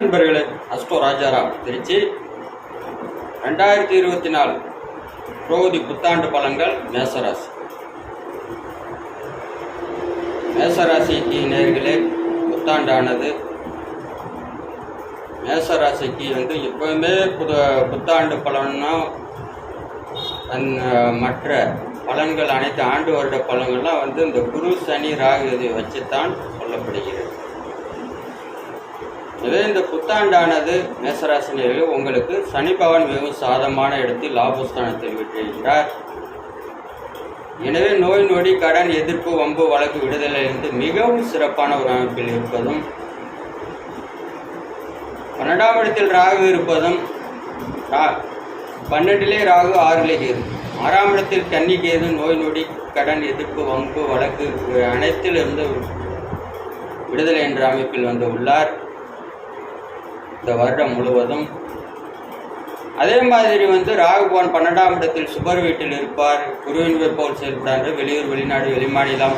நண்பர்களே அஸ்டோ ராஜாராம் திருச்சி. ரெண்டாயிரத்தி இருபத்தி நாலு புரோதி புத்தாண்டு பலன்கள் மேசராசி. மேசராசிக்கு நேர்களே புத்தாண்டானது. மேசராசிக்கு வந்து எப்பவுமே புது புத்தாண்டு பலன்னா அந்த மற்ற பலன்கள் அனைத்து ஆண்டு வருட பலன்கள்லாம் வந்து இந்த குரு சனி ராகு இதை வச்சுத்தான் சொல்லப்படுகிறது. எனவே இந்த புத்தாண்டானது மேசராசினியர்கள் உங்களுக்கு சனி பகவான் மிகவும் சாதமான இடத்தில் லாபஸ்தானத்தில் விட்டிருக்கிறார் எனவே நோய் நொடி கடன் எதிர்ப்பு வம்பு வழக்கு விடுதலையிலிருந்து மிகவும் சிறப்பான ஒரு அமைப்பில் இருப்பதும் பன்னெண்டாம் இடத்தில் ராகு இருப்பதும் ரா- பன்னெண்டிலே ராகு ஆறிலே கேது. ஆறாம் இடத்தில் கன்னி கேது நோய் நொடி கடன் எதிர்ப்பு வம்பு வழக்கு அனைத்திலிருந்து விடுதலை என்ற அமைப்பில் வந்து உள்ளார். இந்த வருடம் முழுவதும். அதே மாதிரி வந்து ராகுபவன் பன்னெண்டாம் இடத்தில் சுபர் வீட்டில் இருப்பார். குருவின் போல் செயல்படாரு வெளியூர் வெளிநாடு வெளிமாநிலம்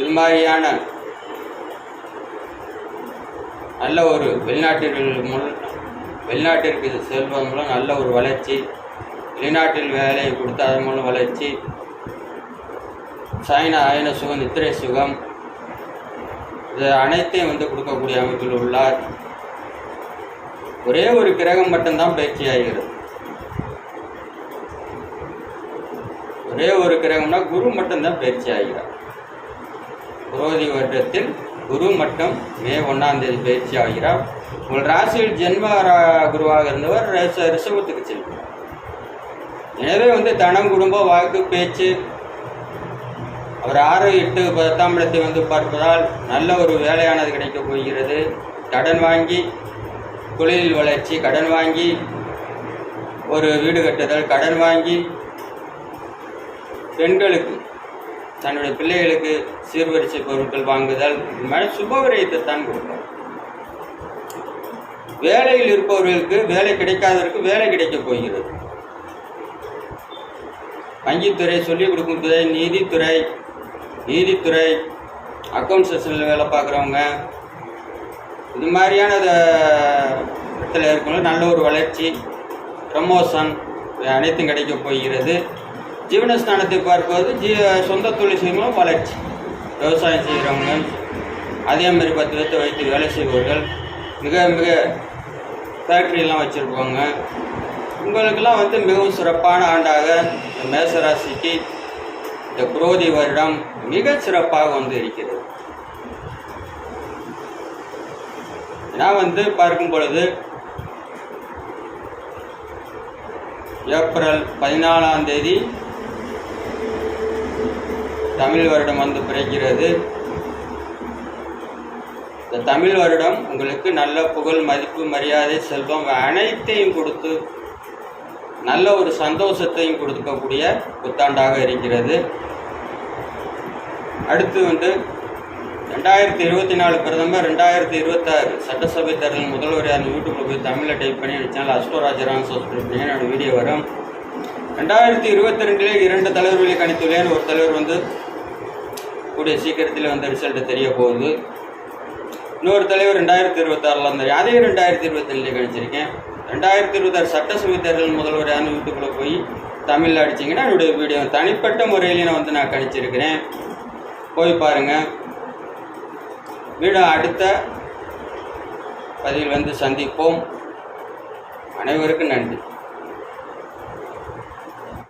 இது மாதிரியான நல்ல ஒரு வெளிநாட்டில் முன் வெளிநாட்டிற்கு இது செல்வதன் மூலம் நல்ல ஒரு வளர்ச்சி வெளிநாட்டில் வேலையை கொடுத்து அதன் மூலம் வளர்ச்சி சைன அயன சுகம் நித்திரை சுகம் இது அனைத்தையும் வந்து கொடுக்கக்கூடிய அமைப்பில் உள்ளார். ஒரே ஒரு கிரகம் மட்டும்தான் பயிற்சி ஆகிறது. ஒரே ஒரு கிரகம்னா குரு மட்டும்தான் பயிற்சி ஆகிறார். புரோதி வருடத்தில் குரு மட்டும் மே ஒன்றாம் தேதி பயிற்சி ஆகிறார். உங்கள் ராசியில் ஜென்ம ரா- குருவாக இருந்தவர் ரிஷபத்துக்கு செல்கிறார். எனவே வந்து தனம் குடும்ப வாக்கு பேச்சு அவர் ஆறு எட்டு பத்தாம் இடத்தை வந்து பார்ப்பதால் நல்ல ஒரு வேலையானது கிடைக்கப் போகிறது. கடன் வாங்கி தொழில் வளர்ச்சி கடன் வாங்கி ஒரு வீடு கட்டுதல் கடன் வாங்கி பெண்களுக்கு தன்னுடைய பிள்ளைகளுக்கு சீர்வரிசை பொருட்கள் வாங்குதல் இது சுபவிரயத்தை தான் கொடுப்பார். வேலையில் இருப்பவர்களுக்கு வேலை கிடைக்காதவருக்கு வேலை கிடைக்கப் போகிறது. வங்கித்துறை சொல்லிக் கொடுக்கும் துறை நீதித்துறை நீதித்துறை அக்கௌண்ட் செஷனில் வேலை பார்க்குறவங்க இது மாதிரியான இடத்துல இருக்கணும் நல்ல ஒரு வளர்ச்சி ப்ரமோஷன் அனைத்தும் கிடைக்க போகிறது. ஜீவனஸ்தானத்தை பார்ப்பது ஜீ சொந்த தொழில் செய்யணும் வளர்ச்சி. விவசாயம் செய்கிறவங்க அதே மாதிரி பத்து பேர்த்தை வைத்து வேலை செய்பவர்கள் மிக மிக ஃபேக்ட்ரியெல்லாம் வச்சுருப்பாங்க உங்களுக்கெல்லாம் வந்து மிகவும் சிறப்பான ஆண்டாக மேசராசிக்கு இந்த குரோதி வருடம் மிக சிறப்பாக வந்து இருக்கிறது. நான் வந்து பார்க்கும் பொழுது ஏப்ரல் பதினாலாம் தேதி தமிழ் வருடம் வந்து பிறக்கிறது. இந்த தமிழ் வருடம் உங்களுக்கு நல்ல புகழ் மதிப்பு மரியாதை செல்வம் அனைத்தையும் கொடுத்து நல்ல ஒரு சந்தோஷத்தையும் கொடுக்கக்கூடிய புத்தாண்டாக இருக்கிறது. அடுத்து வந்து ரெண்டாயிரத்தி இருபத்தி நாலு பிரதமர் ரெண்டாயிரத்தி இருபத்தாறு சட்டசபை தேர்தல் முதல்வர் யார் யூடியூப்ல போய் தமிழில் டைப் பண்ணி சேனல் அஸ்வராஜரான் சப்ஸ்கிரைப் பண்ணி என்னோட வீடியோ வரும். ரெண்டாயிரத்தி இருபத்தி ரெண்டிலே இரண்டு தலைவர்களை கணித்துள்ளேன். ஒரு தலைவர் வந்து கூடிய சீக்கிரத்தில் வந்து ரிசல்ட்டு தெரிய போகுது. இன்னொரு தலைவர் ரெண்டாயிரத்தி இருபத்தாறில் இருந்தார் அதே ரெண்டாயிரத்தி இருபத்தி ரெண்டுல கணிச்சிருக்கேன். ரெண்டாயிரத்தி இருபத்தாறு சட்டசபை தேர்தல் முதல்வர் வீட்டுக்குள்ளே போய் தமிழில் அடிச்சிங்கன்னா என்னுடைய வீடியோ. தனிப்பட்ட முறையிலையும் நான் வந்து நான் கணிச்சிருக்கிறேன். போய் பாருங்கள் வீடு அடுத்த பதிவில் வந்து சந்திப்போம். அனைவருக்கும் நன்றி.